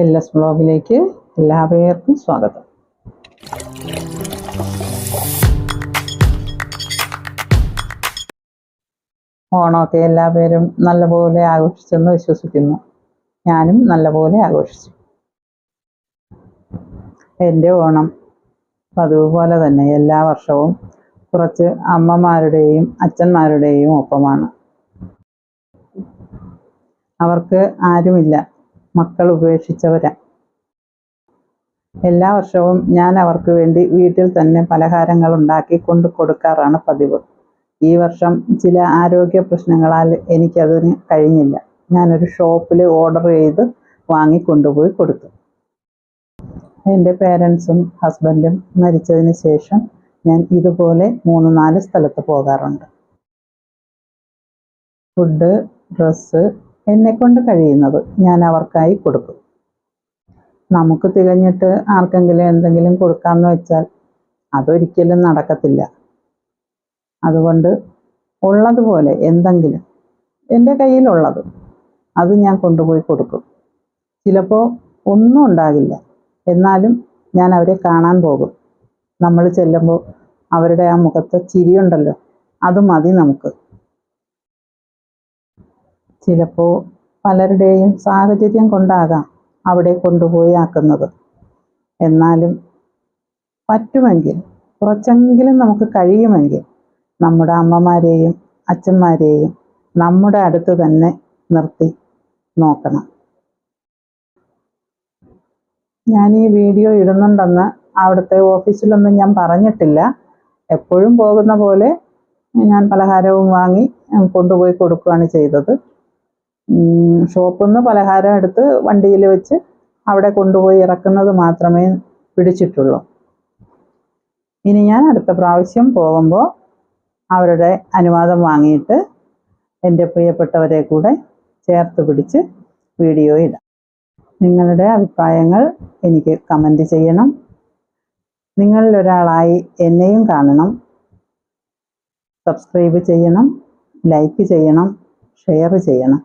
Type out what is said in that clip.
L S ബ്ലോഗിലേക്ക് എല്ലാവർക്കും സ്വാഗതം. ഓണമൊക്കെ എല്ലാവരും നല്ലപോലെ ആഘോഷിച്ചെന്ന് വിശ്വസിക്കുന്നു. ഞാനും നല്ലപോലെ ആഘോഷിച്ചു. എന്റെ ഓണം പതിവുപോലെ തന്നെ എല്ലാ വർഷവും കുറച്ച് അമ്മമാരുടെയും അച്ഛന്മാരുടെയും ഒപ്പമാണ്. അവർക്ക് ആരുമില്ല. മക്കൾ ഉപേക്ഷിച്ചവരാ. എല്ലാ വർഷവും ഞാൻ അവർക്ക് വേണ്ടി വീട്ടിൽ തന്നെ പലഹാരങ്ങൾ ഉണ്ടാക്കി കൊണ്ടു കൊടുക്കാറാണ് പതിവ്. ഈ വർഷം ചില ആരോഗ്യ പ്രശ്നങ്ങളാൽ എനിക്കതിന് കഴിഞ്ഞില്ല. ഞാനൊരു ഷോപ്പിൽ ഓർഡർ ചെയ്ത് വാങ്ങി കൊണ്ടുപോയി കൊടുത്തു. എന്റെ പേരൻസും ഹസ്ബൻഡും മരിച്ചതിന് ശേഷം ഞാൻ ഇതുപോലെ മൂന്ന് നാല് സ്ഥലത്ത് പോകാറുണ്ട്. ഫുഡ് ഡ്രസ്സ് എന്നെക്കൊണ്ട് കഴിയുന്നത് ഞാൻ അവർക്കായി കൊടുക്കും. നമുക്ക് തികഞ്ഞിട്ട് ആർക്കെങ്കിലും എന്തെങ്കിലും കൊടുക്കാമെന്ന് വെച്ചാൽ അതൊരിക്കലും നടക്കത്തില്ല. അതുകൊണ്ട് ഉള്ളതുപോലെ എന്തെങ്കിലും എന്റെ കയ്യിലുള്ളത് അത് ഞാൻ കൊണ്ടുപോയി കൊടുക്കും. ചിലപ്പോൾ ഒന്നും ഉണ്ടാകില്ല. എന്നാലും ഞാൻ അവരെ കാണാൻ പോകും. നമ്മൾ ചെല്ലുമ്പോൾ അവരുടെ ആ മുഖത്തെ ചിരിയുണ്ടല്ലോ അത് മതി നമുക്ക്. ചിലപ്പോൾ പലരുടെയും സാഹചര്യം കൊണ്ടാകാം അവിടെ കൊണ്ടുപോയി ആക്കുന്നത്. എന്നാലും പറ്റുമെങ്കിൽ കുറച്ചെങ്കിലും നമുക്ക് കഴിയുമെങ്കിൽ നമ്മുടെ അമ്മമാരെയും അച്ഛന്മാരെയും നമ്മുടെ അടുത്ത് തന്നെ നിർത്തി നോക്കണം. ഞാൻ ഈ വീഡിയോ ഇടുന്നുണ്ടെന്ന് അവിടുത്തെ ഓഫീസിലൊന്നും ഞാൻ പറഞ്ഞിട്ടില്ല. എപ്പോഴും പോകുന്ന പോലെ ഞാൻ പലഹാരവും വാങ്ങി കൊണ്ടുപോയി കൊടുക്കുകയാണ് ചെയ്തത്. ഷോപ്പിൽ നിന്ന് പലഹാരം എടുത്ത് വണ്ടിയിൽ വെച്ച് അവിടെ കൊണ്ടുപോയി ഇറക്കുന്നത് മാത്രമേ പിടിച്ചിട്ടുള്ളൂ. ഇനി ഞാൻ അടുത്ത പ്രാവശ്യം പോകുമ്പോൾ അവരുടെ അനുവാദം വാങ്ങിയിട്ട് എന്റെ പ്രിയപ്പെട്ടവരെ കൂടെ ചേർത്ത് പിടിച്ച് വീഡിയോ ഇടാം. നിങ്ങളുടെ അഭിപ്രായങ്ങൾ എനിക്ക് കമന്റ് ചെയ്യണം. നിങ്ങളിൽ ഒരാളായി എന്നെയും കാണണം. സബ്സ്ക്രൈബ് ചെയ്യണം ലൈക്ക് ചെയ്യണം ഷെയർ ചെയ്യണം.